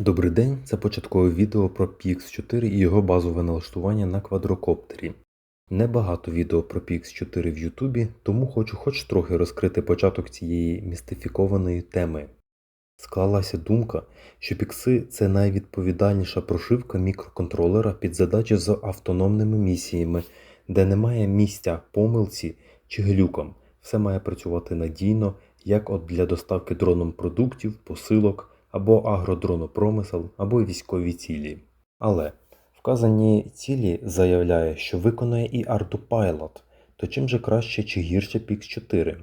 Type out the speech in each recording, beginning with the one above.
Добрий день, це початкове відео про PX4 і його базове налаштування на квадрокоптері. Небагато відео про PX4 в Ютубі, тому хочу хоч трохи розкрити початок цієї містифікованої теми. Склалася думка, що пікси це найвідповідальніша прошивка мікроконтролера під задачі з автономними місіями, де немає місця помилці чи глюкам. Все має працювати надійно, як от для доставки дроном продуктів, посилок або агродронопромисел, або військові цілі. Але вказані цілі заявляє, що виконує і Ardupilot, то чим же краще чи гірше PX4?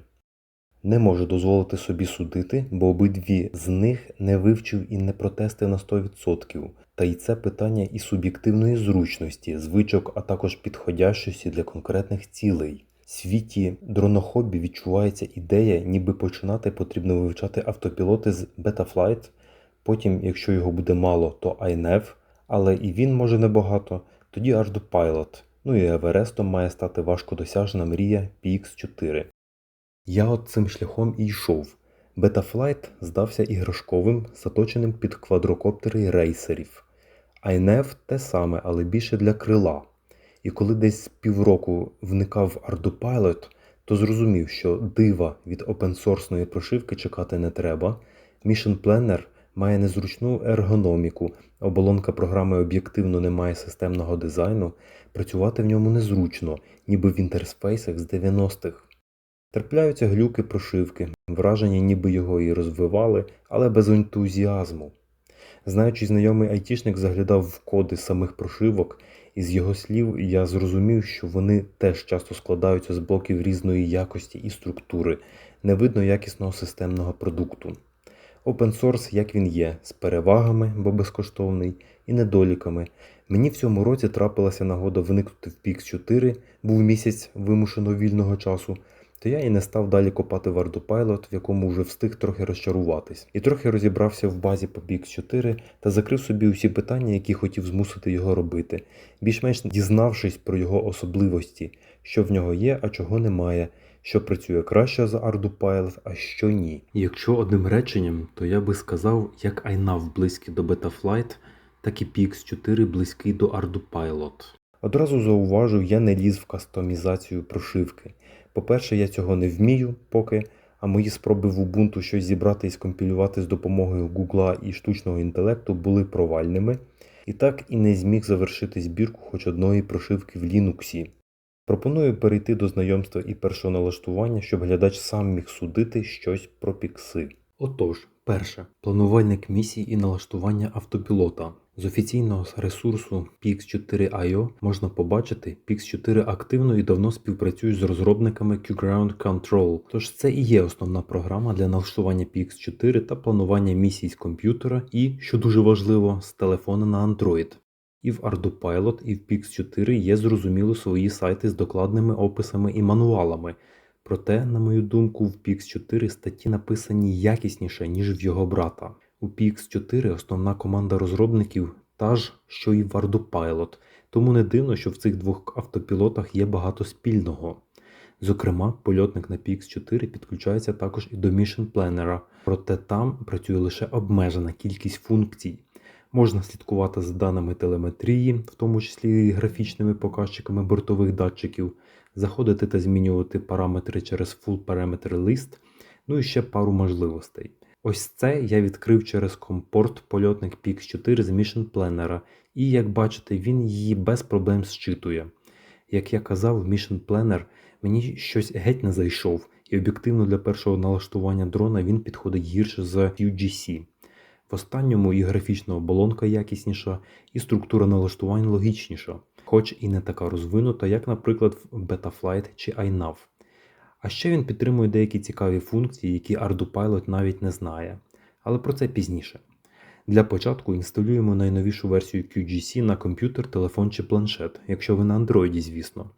Не можу дозволити собі судити, бо обидві з них не вивчив і не протестив на 100%. Та й це питання і суб'єктивної зручності, звичок, а також підходящості для конкретних цілей. В світі дронохобі відчувається ідея, ніби починати потрібно вивчати автопілоти з Betaflight, потім, якщо його буде мало, то INEV, але і він може небагато, тоді аж до Pilot. Ну і Еверестом має стати важкодосяжна мрія PX4. Я от цим шляхом і йшов. Betaflight здався іграшковим, заточеним під квадрокоптери рейсерів. INEV те саме, але більше для крила. І коли десь півроку вникав Ardupilot, то зрозумів, що дива від опенсорсної прошивки чекати не треба. Mission Planner має незручну ергономіку, оболонка програми об'єктивно не має системного дизайну, працювати в ньому незручно, ніби в інтерфейсах з 90-х. Трапляються глюки прошивки, враження, ніби його і розвивали, але без ентузіазму. Знаючи, знайомий айтішник заглядав в коди самих прошивок, і з його слів я зрозумів, що вони теж часто складаються з блоків різної якості і структури, не видно якісного системного продукту. Open source, як він є, з перевагами, бо безкоштовний, і недоліками. Мені в цьому році трапилася нагода виникнути в PX4, був місяць вимушено вільного часу, то я і не став далі копати в Ardupilot, в якому вже встиг трохи розчаруватись, і трохи розібрався в базі по PX4 та закрив собі усі питання, які хотів змусити його робити, більш-менш дізнавшись про його особливості, що в нього є, а чого немає, що працює краще за Ardupilot, а що ні. Якщо одним реченням, то я би сказав, як iNav близький до Betaflight, так і PX4 близький до Ardupilot. Одразу зауважу, я не ліз в кастомізацію прошивки. По-перше, я цього не вмію поки, а мої спроби в Ubuntu щось зібрати і скомпілювати з допомогою Google і штучного інтелекту були провальними, і так і не зміг завершити збірку хоч одної прошивки в Linux. Пропоную перейти до знайомства і першого налаштування, щоб глядач сам міг судити щось про пікси. Отож, перше, планувальник місій і налаштування автопілота. З офіційного ресурсу PX4IO можна побачити, PX4 активно і давно співпрацює з розробниками QGround Control, тож це і є основна програма для налаштування PX4 та планування місій з комп'ютера і, що дуже важливо, з телефона на Android. І в Ardupilot, і в PX4 є зрозуміло свої сайти з докладними описами і мануалами. Проте, на мою думку, в PX4 статті написані якісніше, ніж в його брата. У PX4 основна команда розробників та ж, що і в Ardupilot, тому не дивно, що в цих двох автопілотах є багато спільного. Зокрема, польотник на PX4 підключається також і до Mission Planner, проте там працює лише обмежена кількість функцій. Можна слідкувати за даними телеметрії, в тому числі і графічними показчиками бортових датчиків, заходити та змінювати параметри через Full Parameter List, ну і ще пару можливостей. Ось це я відкрив через компорт польотник PX4 з Mission Planner, і як бачите, він її без проблем зчитує. Як я казав, Mission Planner мені щось геть не зайшов, і об'єктивно для першого налаштування дрона він підходить гірше за UGC. В останньому і графічна оболонка якісніша, і структура налаштувань логічніша, хоч і не така розвинута, як, наприклад, в Betaflight чи iNav. А ще він підтримує деякі цікаві функції, які Ardupilot навіть не знає, але про це пізніше. Для початку інсталюємо найновішу версію QGC на комп'ютер, телефон чи планшет, якщо ви на Android, звісно.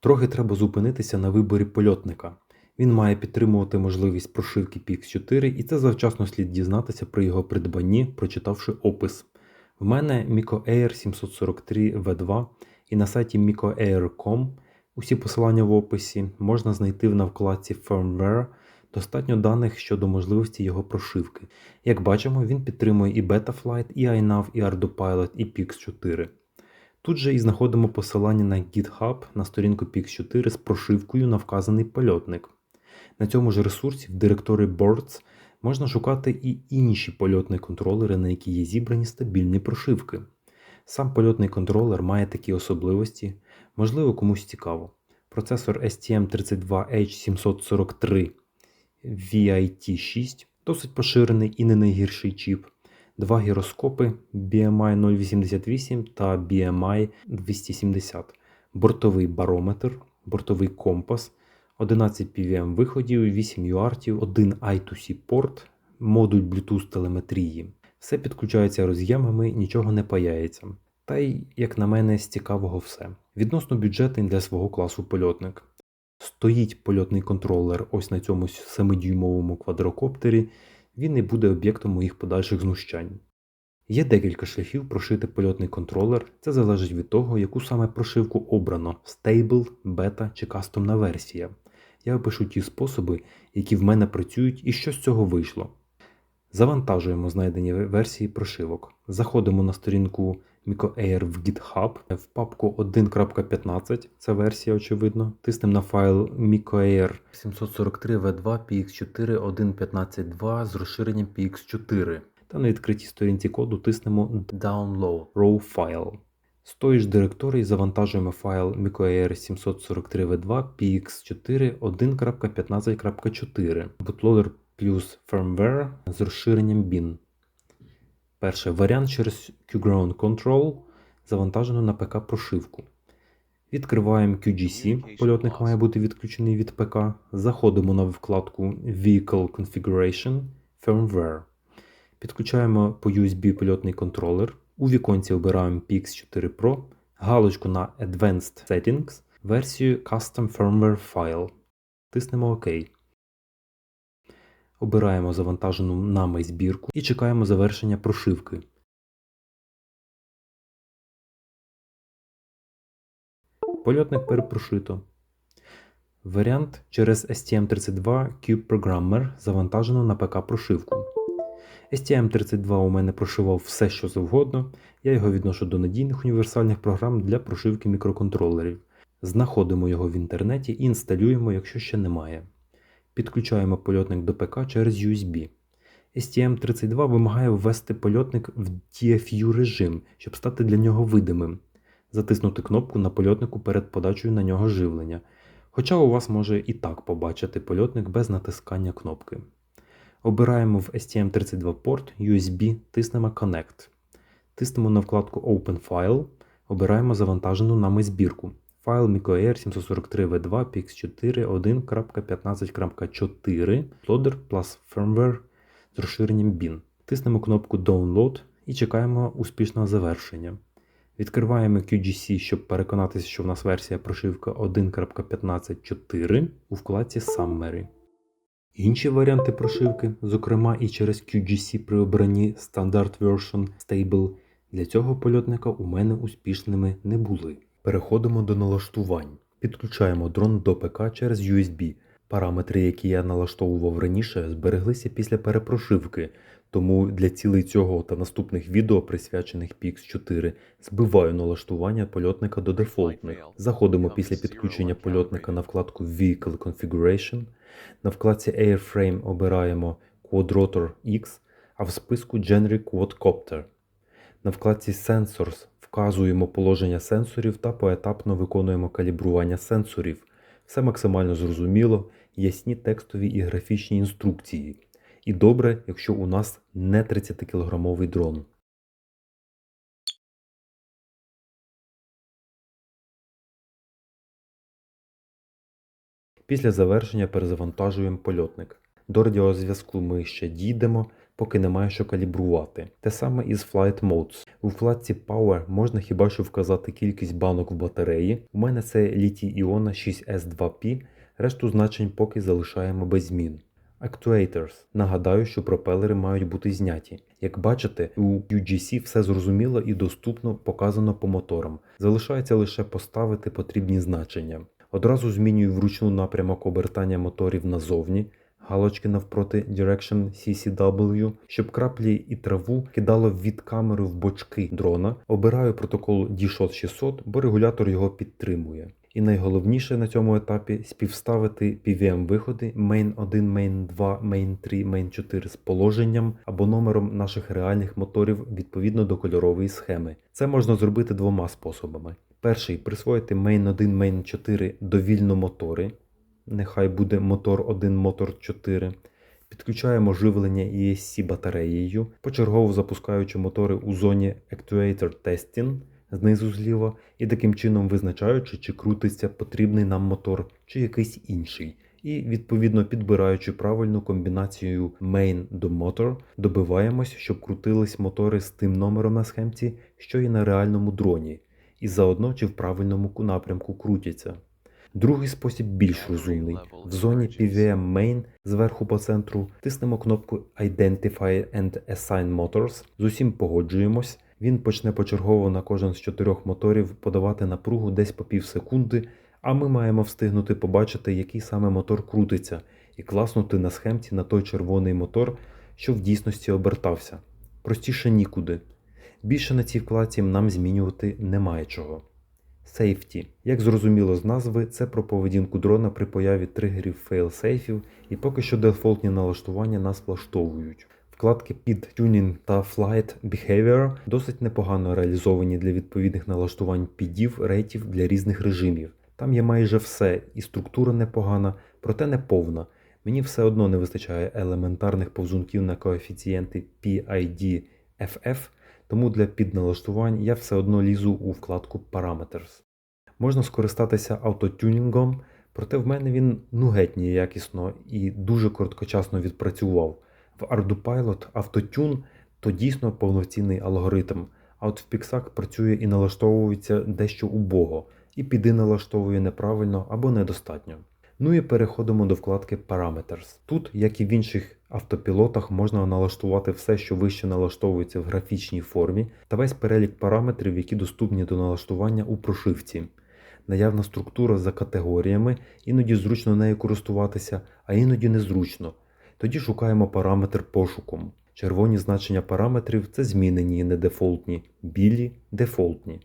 Трохи треба зупинитися на виборі польотника. Він має підтримувати можливість прошивки PX4, і це завчасно слід дізнатися при його придбанні, прочитавши опис. В мене Mico Air 743 V2 і на сайті micoair.com Усі посилання в описі можна знайти на вкладці Firmware, Достатньо даних щодо можливості його прошивки. Як бачимо, він підтримує і Betaflight, і iNav, і ArduPilot, і Pix4. Тут же і знаходимо посилання на GitHub на сторінку Pix4 з прошивкою на вказаний польотник. На цьому ж ресурсі в директорії Boards можна шукати і інші польотні контролери, на які є зібрані стабільні прошивки. Сам польотний контролер має такі особливості, можливо, комусь цікаво. Процесор STM32H743 VIT6 досить поширений і не найгірший чіп. Два гіроскопи BMI 088 та BMI 270, бортовий барометр, бортовий компас, 11 PVM виходів, 8 UART, 1 I2C порт, модуль Bluetooth телеметрії. Все підключається роз'ємами, нічого не паяється. Та й, як на мене, з цікавого все. Відносно бюджетний для свого класу польотник. Стоїть польотний контролер ось на цьому 7-дюймовому квадрокоптері, він не буде об'єктом моїх подальших знущань. Є декілька шляхів прошити польотний контролер, це залежить від того, яку саме прошивку обрано Stable, бета чи кастомна версія. Я опишу ті способи, які в мене працюють і що з цього вийшло. Завантажуємо знайдені версії прошивок. Заходимо на сторінку MicroAir в GitHub в папку 1.15, це версія, очевидно. Тиснемо на файл MicroAir 743V2 PX4 1.15.2 з розширенням PX4. Та на відкритій сторінці коду тиснемо Download Raw File. З тої ж директорії завантажуємо файл MicroAir 743V2 PX4 1.15.4 bootloader плюс firmware з розширенням bin. Перший варіант через QGround Control завантажено на ПК прошивку. Відкриваємо QGC, польотник має бути відключений від ПК. Заходимо на вкладку Vehicle Configuration Firmware. Підключаємо по USB польотний контролер. У віконці обираємо PX4 Pro, галочку на Advanced Settings, версію Custom Firmware File. Тиснемо ОК. Обираємо завантажену нами збірку і чекаємо завершення прошивки. Польотник перепрошито. Варіант через STM32 Cube Programmer завантажено на ПК прошивку. STM32 у мене прошивав все, що завгодно. Я його відношу до надійних універсальних програм для прошивки мікроконтролерів. Знаходимо його в інтернеті і інсталюємо, якщо ще немає. Підключаємо польотник до ПК через USB. STM32 вимагає ввести польотник в DFU режим, щоб стати для нього видимим. Затиснути кнопку на польотнику перед подачею на нього живлення. Хоча у вас може і так побачити польотник без натискання кнопки. Обираємо в STM32 порт USB, тиснемо Connect. Тиснемо на вкладку Open File, обираємо завантажену нами збірку. Файл MicroAir 743V2 PX4 1.15.4 Loader plus firmware з розширенням bin. Тиснемо кнопку Download і чекаємо успішного завершення. Відкриваємо QGC, щоб переконатися, що в нас версія прошивка 1.15.4 у вкладці Summary. Інші варіанти прошивки, зокрема і через QGC при обранні Standard Version Stable, для цього польотника у мене успішними не були. Переходимо до налаштувань. Підключаємо дрон до ПК через USB. Параметри, які я налаштовував раніше, збереглися після перепрошивки, тому для цілей цього та наступних відео, присвячених PX4, збиваю налаштування польотника до дефолтних. Заходимо після підключення польотника на вкладку Vehicle Configuration. На вкладці Airframe обираємо Quadrotor X, а в списку Generic Quadcopter. На вкладці Sensors вказуємо положення сенсорів та поетапно виконуємо калібрування сенсорів. Все максимально зрозуміло, ясні текстові і графічні інструкції. І добре, якщо у нас не 30-кілограмовий дрон. Після завершення перезавантажуємо польотник. До радіозв'язку ми ще дійдемо, поки немає що калібрувати. Те саме і з Flight Modes. У вкладці Power можна хіба що вказати кількість банок в батареї. У мене це літій іона 6S2P, решту значень поки залишаємо без змін. Actuators. Нагадаю, що пропелери мають бути зняті. Як бачите, у UGC все зрозуміло і доступно показано по моторам. Залишається лише поставити потрібні значення. Одразу змінюю вручну напрямок обертання моторів назовні, галочки навпроти Direction CCW, щоб краплі і траву кидало від камери в бочки дрона. Обираю протокол DShot 600, бо регулятор його підтримує. І найголовніше на цьому етапі співставити PVM-виходи Main 1, Main 2, Main 3, Main 4 з положенням або номером наших реальних моторів відповідно до кольорової схеми. Це можна зробити двома способами. Перший присвоїти Main 1, Main 4 довільно мотори. Нехай буде мотор 1, мотор 4. Підключаємо живлення ESC батареєю, почергово запускаючи мотори у зоні Actuator Testing знизу зліва, і таким чином визначаючи, чи крутиться потрібний нам мотор, чи якийсь інший. І відповідно підбираючи правильну комбінацію main до motor, добиваємось, щоб крутились мотори з тим номером на схемці, що і на реальному дроні, і заодно чи в правильному напрямку крутяться. Другий спосіб більш розумний. В зоні PVM Main зверху по центру тиснемо кнопку Identify and Assign Motors, з усім погоджуємось. Він почне почергово на кожен з чотирьох моторів подавати напругу десь по пів секунди, а ми маємо встигнути побачити, який саме мотор крутиться, і класнути на схемці на той червоний мотор, що в дійсності обертався. Простіше нікуди. Більше на цій вкладці нам змінювати немає чого. Safety. Як зрозуміло з назви, це про поведінку дрона при появі тригерів фейлсейфів, і поки що дефолтні налаштування нас влаштовують. Вкладки під Tuning та Flight Behavior досить непогано реалізовані для відповідних налаштувань підів, рейтів для різних режимів. Там є майже все, і структура непогана, проте не повна. Мені все одно не вистачає елементарних повзунків на коефіцієнти PID FF, тому для підналаштувань я все одно лізу у вкладку Parameters. Можна скористатися автотюнінгом, проте в мене він ну геть неякісно і дуже короткочасно відпрацював. В ArduPilot автотюн то дійсно повноцінний алгоритм, а от в Pixac працює і налаштовується дещо убого, і піди налаштовує неправильно або недостатньо. Ну і переходимо до вкладки Parameters. Тут, як і в інших автопілотах, можна налаштувати все, що вище налаштовується в графічній формі, та весь перелік параметрів, які доступні до налаштування у прошивці. Наявна структура за категоріями, іноді зручно нею користуватися, а іноді незручно. Тоді шукаємо параметр пошуком. Червоні значення параметрів це змінені, не дефолтні, білі дефолтні.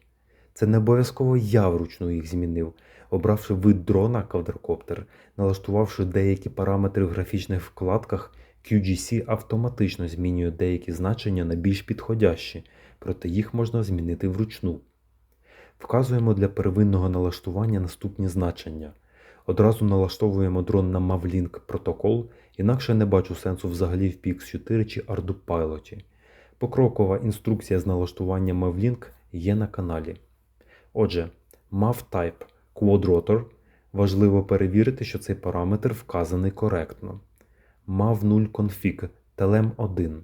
Це не обов'язково я вручну їх змінив, обравши вид дрона квадрокоптер, налаштувавши деякі параметри в графічних вкладках, QGC автоматично змінює деякі значення на більш підходящі, проте їх можна змінити вручну. Вказуємо для первинного налаштування наступні значення. Одразу налаштовуємо дрон на Mavlink протокол, інакше не бачу сенсу взагалі в PX4 чи ArduPilot. Покрокова інструкція з налаштування Mavlink є на каналі. Отже, MavType QuadRotor. Важливо перевірити, що цей параметр вказаний коректно. MAV0config TLM1.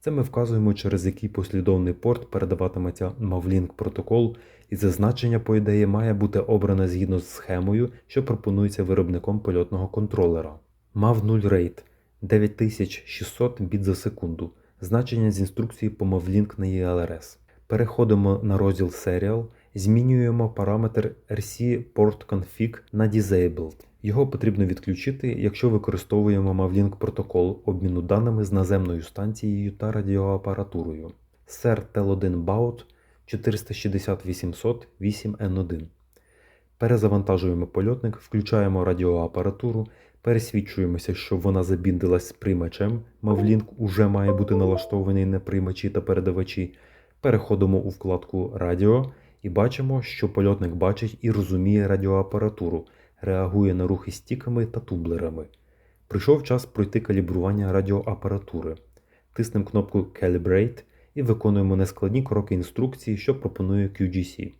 Це ми вказуємо, через який послідовний порт передаватиметься Mavlink протокол, і зазначення, по ідеї, має бути обране згідно з схемою, що пропонується виробником польотного контролера. MAV0 Rate 9600 біт за секунду. Значення з інструкції по Mavlink на ELRS. Переходимо на розділ Serial, змінюємо параметр RC Port Config на Disabled. Його потрібно відключити, якщо використовуємо Mavlink протокол обміну даними з наземною станцією та радіоапаратурою. SER TEL1 BAUT 460 800 Перезавантажуємо польотник, включаємо радіоапаратуру, пересвідчуємося, що вона забіндилась з приймачем. Mavlink уже має бути налаштований на приймачі та передавачі. Переходимо у вкладку Радіо і бачимо, що польотник бачить і розуміє радіоапаратуру, реагує на рухи стіками та тумблерами. Прийшов час пройти калібрування радіоапаратури. Тиснемо кнопку Calibrate і виконуємо нескладні кроки інструкції, що пропонує QGC.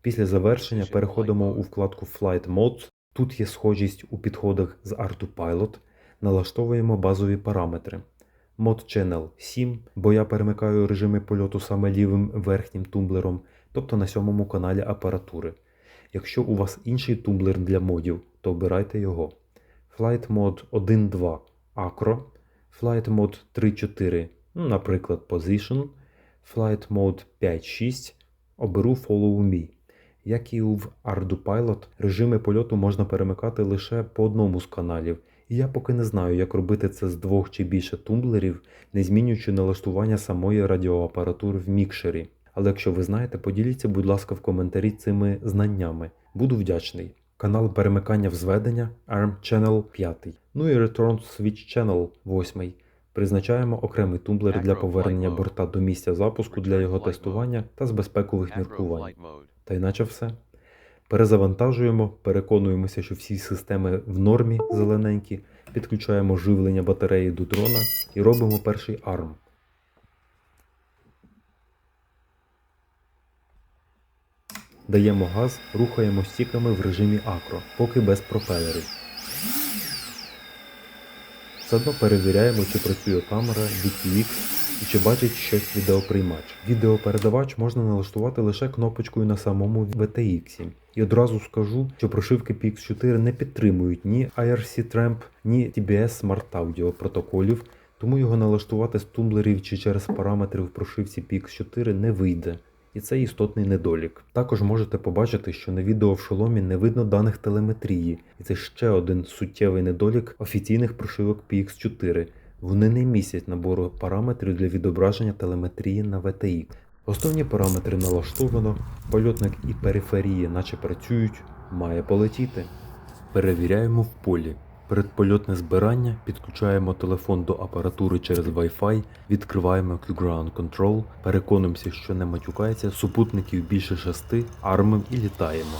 Після завершення переходимо у вкладку Flight Modes. Тут є схожість у підходах з ArduPilot. Налаштовуємо базові параметри. Mod Channel 7, бо я перемикаю режими польоту саме лівим верхнім тумблером, тобто на сьомому каналі апаратури. Якщо у вас інший тумблер для модів, то обирайте його. Flight Mode 1.2 Acro, Flight Mode 3.4, ну, наприклад, Position, Flight Mode 5.6 оберу Follow Me. Як і в ArduPilot, режими польоту можна перемикати лише по одному з каналів, і я поки не знаю, як робити це з двох чи більше тумблерів, не змінюючи налаштування самої радіоапаратури в мікшері. Але якщо ви знаєте, поділіться, будь ласка, в коментарі цими знаннями. Буду вдячний. Канал перемикання взведення ARM Channel 5. Ну і Return Switch Channel 8. Призначаємо окремий тумблер для повернення борта до місця запуску для його тестування та з безпекових міркувань. Та й наче все. Перезавантажуємо, переконуємося, що всі системи в нормі зелененькі, підключаємо живлення батареї до дрона і робимо перший арм. Даємо газ, рухаємо стіками в режимі акро, поки без пропелерів. Заодно перевіряємо, чи працює камера DTX і чи бачить щось відеоприймач. Відеопередавач можна налаштувати лише кнопочкою на самому VTX. І одразу скажу, що прошивки PX4 не підтримують ні IRC Tramp, ні TBS Smart Audio протоколів, тому його налаштувати з тумблерів чи через параметри в прошивці PX4 не вийде. І це істотний недолік. Також можете побачити, що на відео в шоломі не видно даних телеметрії, і це ще один суттєвий недолік офіційних прошивок PX4. Вони не містять набору параметрів для відображення телеметрії на VTX. Основні параметри налаштовано, польотник і периферії наче працюють, має полетіти. Перевіряємо в полі. Передпольотне збирання, підключаємо телефон до апаратури через Wi-Fi, відкриваємо Q-Ground Control, переконуємося, що не матюкається, супутників більше шести, армим і літаємо.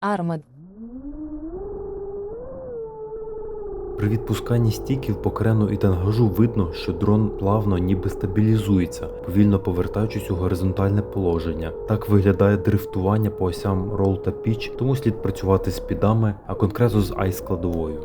Армед. При відпусканні стіків по крену і тангажу видно, що дрон плавно ніби стабілізується, повільно повертаючись у горизонтальне положення. Так виглядає дрифтування по осям ролл та піч, тому слід працювати з підами, а конкретно з ай складовою.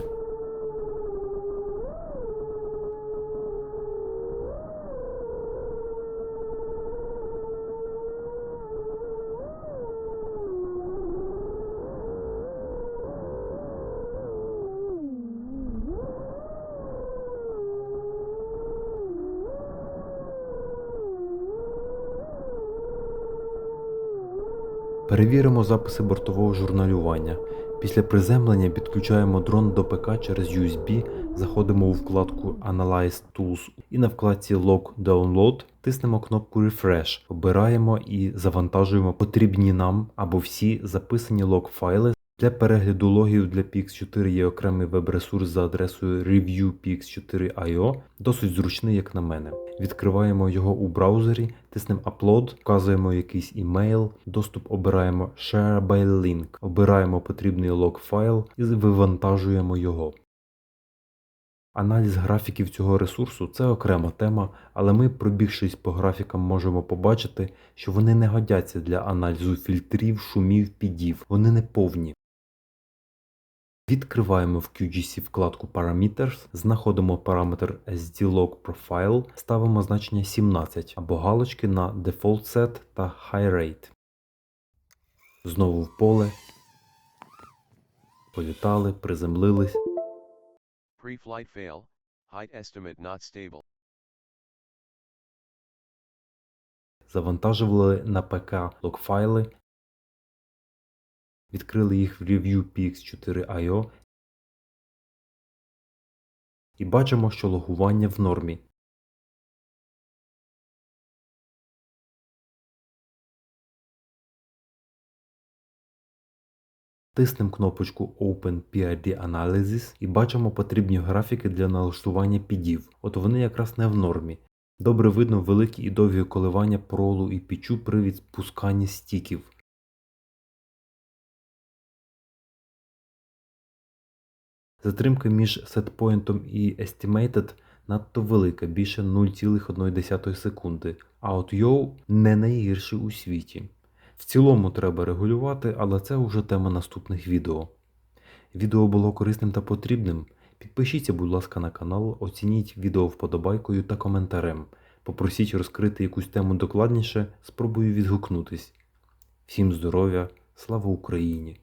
Перевіримо записи бортового журналювання. Після приземлення підключаємо дрон до ПК через USB, заходимо у вкладку Analyze Tools і на вкладці Log Download тиснемо кнопку Refresh, обираємо і завантажуємо потрібні нам або всі записані лог-файли. Для перегляду логів для PX4 є окремий веб-ресурс за адресою reviewpx4.io, досить зручний, як на мене. Відкриваємо його у браузері, тиснемо Upload, вказуємо якийсь імейл, доступ обираємо Share by Link, обираємо потрібний лог-файл і вивантажуємо його. Аналіз графіків цього ресурсу це окрема тема, але ми, пробігшись по графікам, можемо побачити, що вони не годяться для аналізу фільтрів, шумів, підів, вони не повні. Відкриваємо в QGC вкладку Parameters, знаходимо параметр SDLog Profile, ставимо значення 17 або галочки на Default Set та High Rate. Знову в поле. Політали, приземлились. Pre-flight fail. Height estimate not stable. завантажували на ПК логфайли, відкрили їх в Review PX4IO і бачимо, що логування в нормі. Тиснемо кнопочку Open PID Analysis і бачимо потрібні графіки для налаштування підів. От вони якраз не в нормі. Добре видно великі і довгі коливання пролу і пічу при відпусканні стіків. Затримка між setpoint і estimated надто велика, більше 0,1 секунди, а от YOW не найгірший у світі. В цілому треба регулювати, але це вже тема наступних відео. Відео було корисним та потрібним. Підпишіться, будь ласка, на канал, оцініть відео вподобайкою та коментарем. Попросіть розкрити якусь тему докладніше, спробую відгукнутись. Всім здоров'я, слава Україні!